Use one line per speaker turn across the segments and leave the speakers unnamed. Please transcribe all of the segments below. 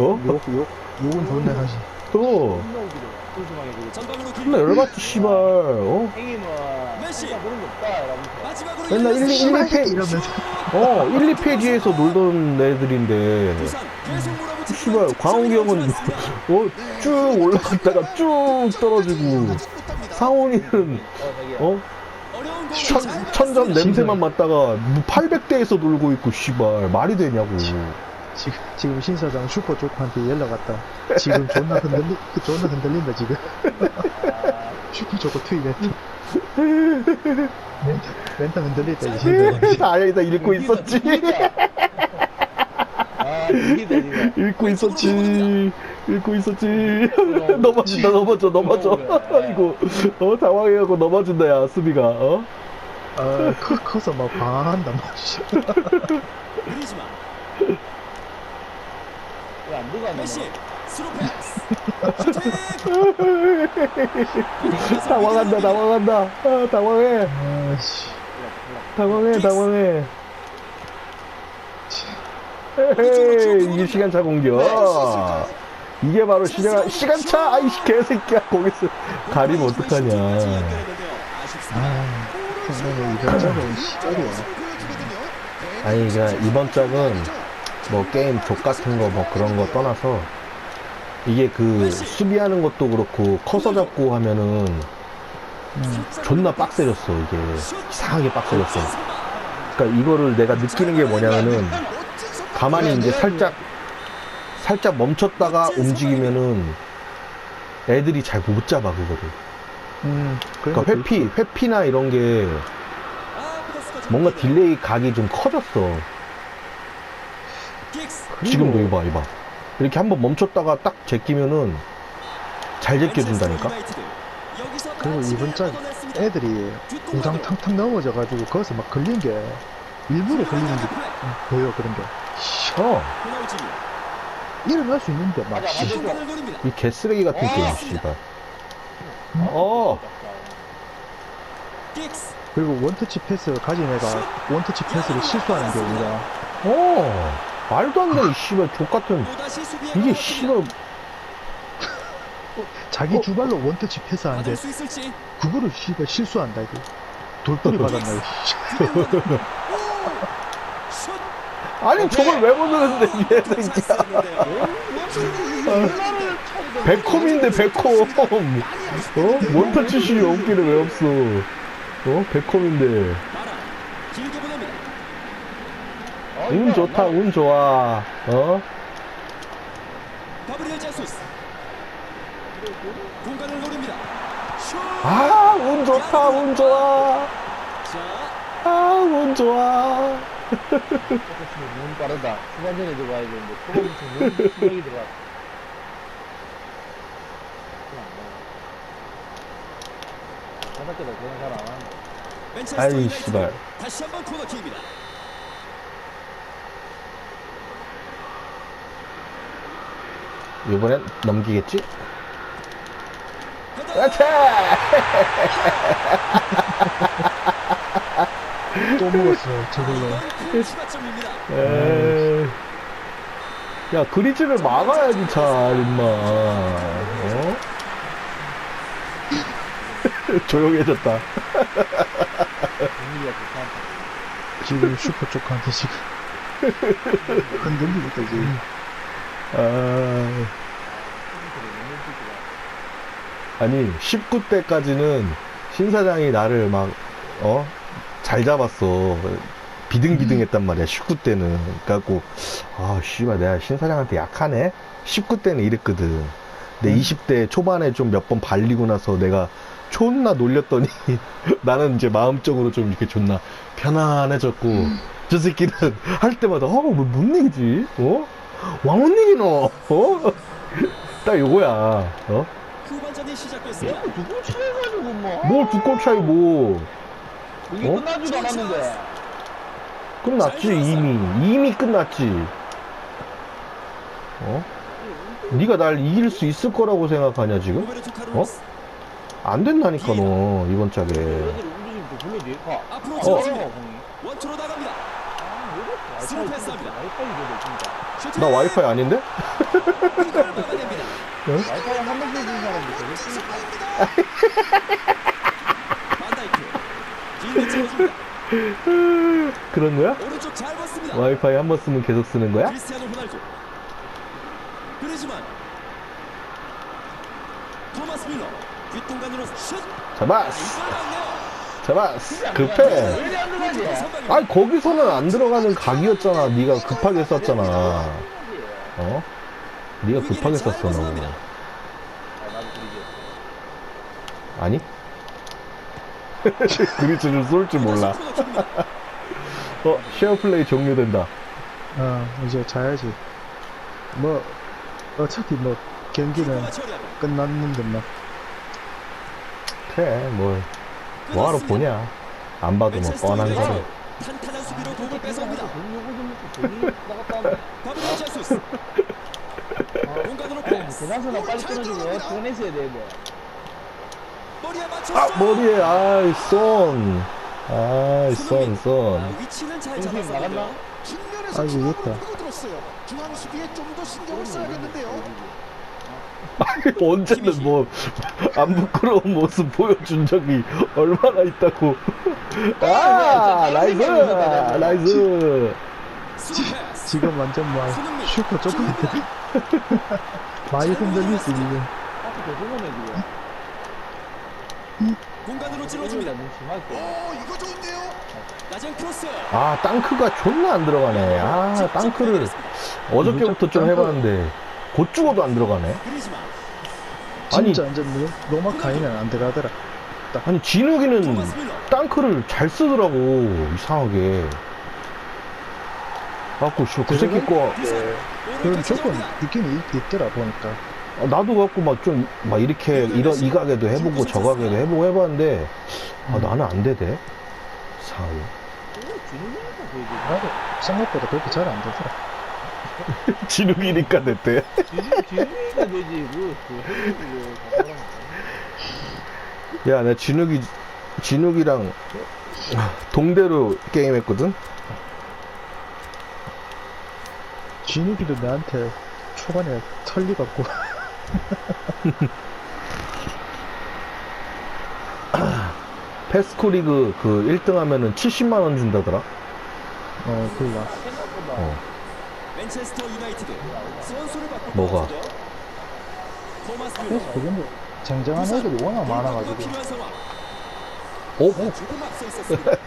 어?
욕, 욕, 욕은 좋네, 사실.
또 존나 열받지 씨발 어? 맨날 1, 2, 1,
씨발
2페이지
이러면서.
어 1, 2페이지에서 놀던 애들인데 씨발 광욱이 형은 어? 쭉 올라갔다가 쭉 떨어지고 상훈이는 어? 천,
잘
천점. 냄새만 맡다가 800대에서 놀고 있고 씨발 말이 되냐고
지금, 지금 신사장 슈퍼 조커한테 연락 왔다. 지금 존나 흔들리, 존나 흔들린다, 지금. 슈퍼 조커 트윗 멘트. 멘트, 멘트 흔들렸다, 이 신사장.
다행이다 읽고 있었지
아, 이거.
읽고 있었지 읽고 있었지 넘어진다 넘어져 넘어져 이거 어 당황해갖고 넘어진다 야 수비가 어?
아, 커, 커서 막 방황한다, 막. 씨.
그리지 만
야, 누가 안
메시? 스루 패스.
당황한다 당황한다. 아, 당황해.
아, 씨.
당황해 당황해. 헤헤 이게 시간차 공격. 이게 바로 시간, 시간차! 아이씨 개새끼야. 거기서 가리면 어떡하냐.
아, 시절이야.
아니 그러니까 이번 짝은 뭐 게임 족 같은 거 뭐 그런 거 떠나서 이게 그 수비하는 것도 그렇고 커서 잡고 하면은
음,
존나 빡세졌어 이게. 이상하게 빡세졌어. 그러니까 이거를 내가 느끼는 게 뭐냐면은 가만히 이제 살짝 살짝 멈췄다가 움직이면은 애들이 잘 못 잡아 그거를.
음,
그러니까 회피 회피나 이런 게 뭔가 딜레이 각이 좀 커졌어 지금도 이봐 이봐. 이렇게 한번 멈췄다가 딱 제끼면은 잘 제껴준다니까?
그리고 이번 짝 애들이 우장 탕탕 넘어져가지고 거기서 막 걸린 게 일부러 걸리는 게 보여 그런 게.
어,
일어날 수 있는데 막 씨.
이 개쓰레기 같은 게임 씨발. 어.
그리고 원터치 패스 가진 애가 원터치 패스를 실수하는 경우가.
어, 말도 안 되는 씨발 족같은 이게 씨발
자기
어?
주발로 원터치 패스하는데 그거를 씨발 실수한다 이거 돌돌이 받았나 이거
슛
아니 저걸 왜이 새끼야 백홈인데 백홈 어? 원터치 슛이 없기는 왜 없어 어?
보냅니다
운 좋다 운 좋아 어? 아 운 좋다 운 좋아
자,
아운 좋아
너무 빠르다. 후반 전에 들어가야 되는데, 수력이 들어가. 바닥에다 그냥 잘안 하는데.
맨체스터
아이, 씨발.
다시 한번 코너킥입니다
이번엔 넘기겠지? 그렇지
또 먹었어 저걸로
에이. 야 그리즈를 막아야지 잘 임마 어? 조용해졌다.
지금 슈퍼 조커한테 지금 있다 지금
아... 아니 19대까지는 신 사장이 나를 막 어? 잘 잡았어 비등비등했단 말이야 19대는 그래갖고 아 씨발 내가 신 사장한테 약하네 19대는 이랬거든 근데 20대 초반에 좀 몇 번 발리고 나서 내가 존나 놀렸더니 나는 이제 마음적으로 좀 이렇게 존나 편안해졌고 저 새끼는 할 때마다 어, 뭐, 뭔 얘기지? 어? 왕뭔 얘기노? 어? 딱 요거야. 어?
후반전이 시작됐습니다
두골 차해가지고 뭐.
뭘 두골 차이 뭐.
이게
어?
끝나지도 않았는데.
끝났지, 이미. 이미 끝났지. 어? 네가 날 이길 수 있을 거라고 생각하냐, 지금?
로베르토 카르로스
안 된다니까, 너, 이번 짝에.
움직임.
앞으로
어.
어. 원투로 나갑니다 스루 패스합니다.
나 와이파이 아닌데?
와이파이 한 번씩 주는.
길게 찍어줍니다.
그런 거야? 와이파이 한 번 쓰면 계속 쓰는 거야?
그리지만 토마스 밀러 뒷공간으로 슛.
잡았어. 급해. 아니, 거기서는 안 들어가는 각이었잖아. 네가 급하게 썼잖아. 어? 네가 급하게 썼어, 너.
아, 나도 그러지.
아니? 그리스를 쏠 줄 몰라. 어, 쉐어 플레이 종료된다.
어, 이제 자야지. 뭐, 어차피 뭐, 경기는. 끝났는데 뭐.
그래, 뭘. 뭐하러. 보냐. 안 봐도 뭐 뻔한. 거를.
탄탄한 수비로 뺏어옵니다.
돈이 나갔다 하면
가브리엘 제수스. 공간으로 패스.
대나서나 빨리 끊어주고 퇴근했어야 되는데.
머리에 맞췄어.
아, 머리에, 아이, 쏜. 아이, 쏜,
아,
쏜.
위치는 잘
정신
잡았었는데요.
나갔나?
측면에서
아이고,
중앙으로
이겼다.
밀고 들었어요. 중앙 수비에 좀 더 신경을 써야겠는데요.
언제는 뭐, 안 부끄러운 모습 보여준 적이 얼마나 있다고. 아, 나이스! 나이스!
스루 패스.
지금 완전 뭐,
손흥민.
슈퍼 조금 많이 흔들리지, 지금.
공간으로
찔러줍니다.
오, 이거 좋은데요.
낮은 크로스.
아, 땅크가 존나 안 들어가네. 아, 땅크를 어저께부터 좀 해봤는데, 곧 죽어도 안 들어가네.
그리지만
아니,
진짜 완전 뭐, 로마 가이는 안 들어가더라.
아니, 진욱이는. 땅크를 잘 쓰더라고, 이상하게. 갖고, 씨, 그 새끼 거,
그런 조건 있긴 있, 있더라, 보니까.
아, 나도 갖고 막 좀, 막 이렇게, 이런, 이 가게도 해보고, 저 가게도 해보고 해봤는데, 아, 나는 안 되대. 이상하게.
나도 생각보다 그렇게 잘 안 되더라.
진욱이니까 됐대.
진욱, 진욱이니까 되지. 그, 그,
야, 나 진욱이, 진욱이랑 동대로 게임했거든?
진욱이도 나한테 초반에 털리갖고.
페스코 리그 그 1등 하면은 70만원 준다더라?
어, 몰라.
어. 뭐가?
그래서 그게 뭐, 쟁쟁한 애들이 워낙 많아가지고.
어?
앞서 있었습니다.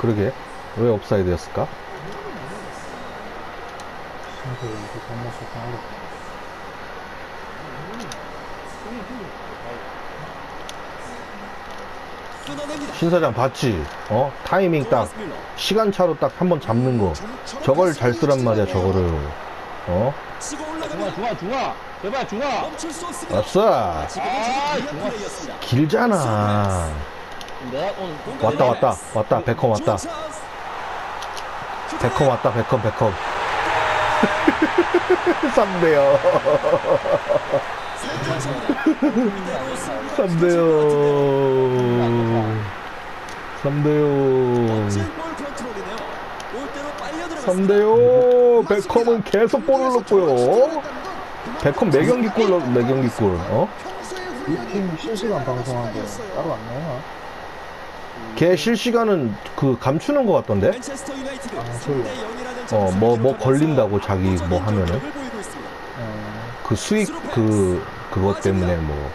그러게. 왜 옵사이드였을까?
아이고, 이거 정말 속상하다.
끊어냅니다.
신사장 봤지? 어? 타이밍 딱. 시간차로 딱 한 번 잡는 거. 저걸 잘 쓰란 말이야, 저거를. 어?
중아. 중아, 중아. 제발, 중아.
지금은
아.
길잖아.
오늘
왔다, 왔다, 왔다, 베컴 왔다.
좋은 찬스.
베컴 왔다, 베컴, 베컴. 3대요. 3대요. 3대요.
멋진 볼 컨트롤이네요. 골대로 빨려 들어갔습니다.
3대요. 베컴은 계속 볼을 넣고요. 베컴 매경기 골, 넣- 매경기 골. 어?
이팀 실시간 게 따로 안 나오나?
걔 실시간은 그 감추는 것 같던데?
아,
3대 0이라는
어, 뭐, 뭐 걸린다고 자기 뭐 하면은. 그 수익, 그, 그것 때문에 뭐.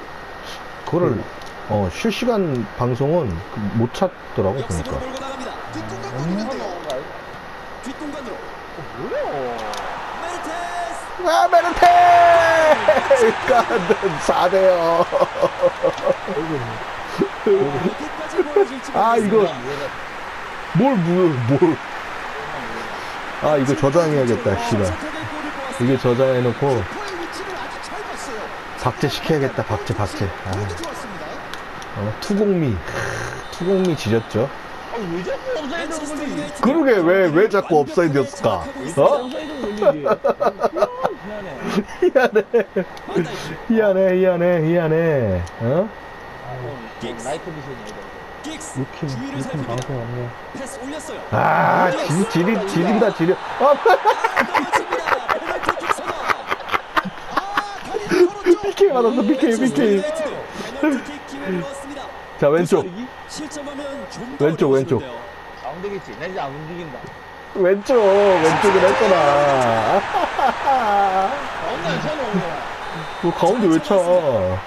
그거를, 어, 실시간 방송은 그못 찾더라고, 보니까. 아, 메르테! 가든 4대요.
어디까지 보여줄지
아, 이거,
모르겠습니다.
뭘, 뭘, 뭘. 아, 이거 저장해야겠다, 씨발. 이게 저장해놓고,
포의 위치를 아주 잘 봤어요.
박제 시켜야겠다, 박제, 박제. 아,
좋았습니다.
어, 투공미. 투공미 지렸죠.
아, 왜 자꾸 업사이드
맨체스터
걸리지?
유나이티드
그러게, 왜, 왜 자꾸 업사이드였을까? 어? 희한해. 희한해, 희한해, 희한해. 어?
방송 없네.
패스 올렸어요.
아, 지, 지리, 지린다, 지려. 아,
집니다. 페널티킥 선언.
아, 다리를 걸었죠.
PK 받았어, PK, PK. 자, 왼쪽. 왼쪽, 왼쪽.
안 되겠지. 나 이제 안 움직인다.
왼쪽, 왼쪽은 했잖아.
가운데.
뭐, 가운데 왜 차? 어?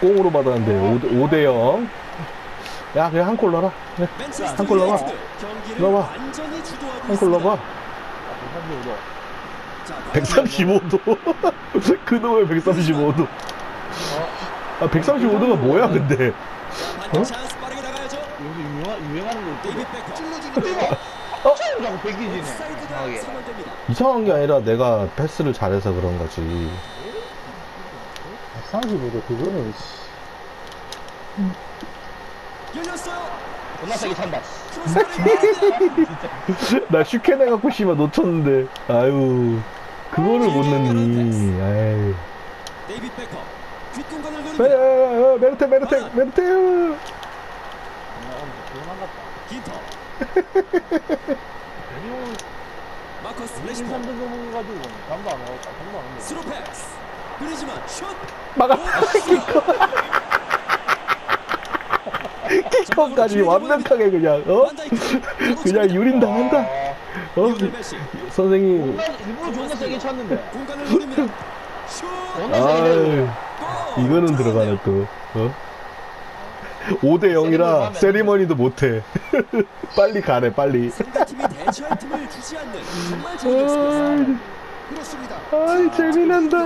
꽁으로 받았는데, 5대, 5대 0. 야, 그냥 한골 넣어라.
맨체스터
한골 넣어봐. 넣어봐. 한 골 넣어봐.
있습니다. 자,
135도. 그놈의 135도. 아, 135도가 뭐야, 근데. 어?
요즘 유행하는 거 있고.
선언됩니다.
이상한 게 아니라 내가 패스를 잘해서 그런 거지.
35도 그거는, 씨.
열렸어요.
존나 세게 찬다.
나 슈캔 해갖고 씨발 놓쳤는데. 아유. 그거를 못 넣니. 아유.
데이빗 베커. 뒷공간을
에,
노립니다.
에, 에, 메르테, 메르테, 메르테.
긴터. 마커스 레시포. 스루 패스. 그리지만 슛.
막아. 키커까지 완벽하게 그냥, 어? 그냥 유린당한다. 어?
리오넬 메시.
선생님.
일부러 존나 세게 쳤는데.
골.
이거는 들어가네 또. 어? 5대 0이라 세리머니도 못해. 빨리 가래, 빨리.
그렇습니다.
아이, 재미난다.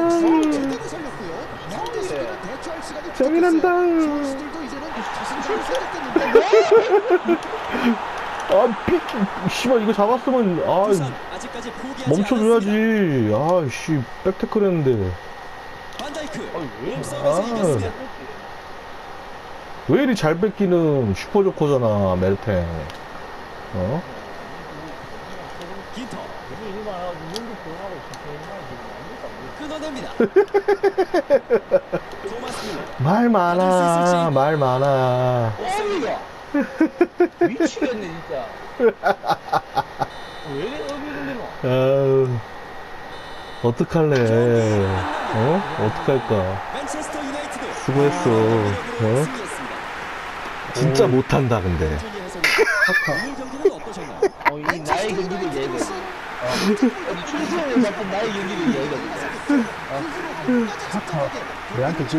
재미난다. 아, 피, 씨발, 이거 잡았으면, 아, 멈춰줘야지. 아, 씨, 백태클 했는데.
아. 왜
이리 잘 뺏기는 슈퍼조커잖아, 메르텐. 어?
토마스 밀러.
말 많아, 말 많아.
어미가 미치겠네 진짜. 왜 어미?
아유, 어떡할래. 어? 어떡할까. 수고했어.
어?
어? 진짜 못한다, 근데.
어, 이 나의 경기를 이해 해. 어, 어디 충성을 잡은 나의 경기를 이해해.
사카, 내한테 지금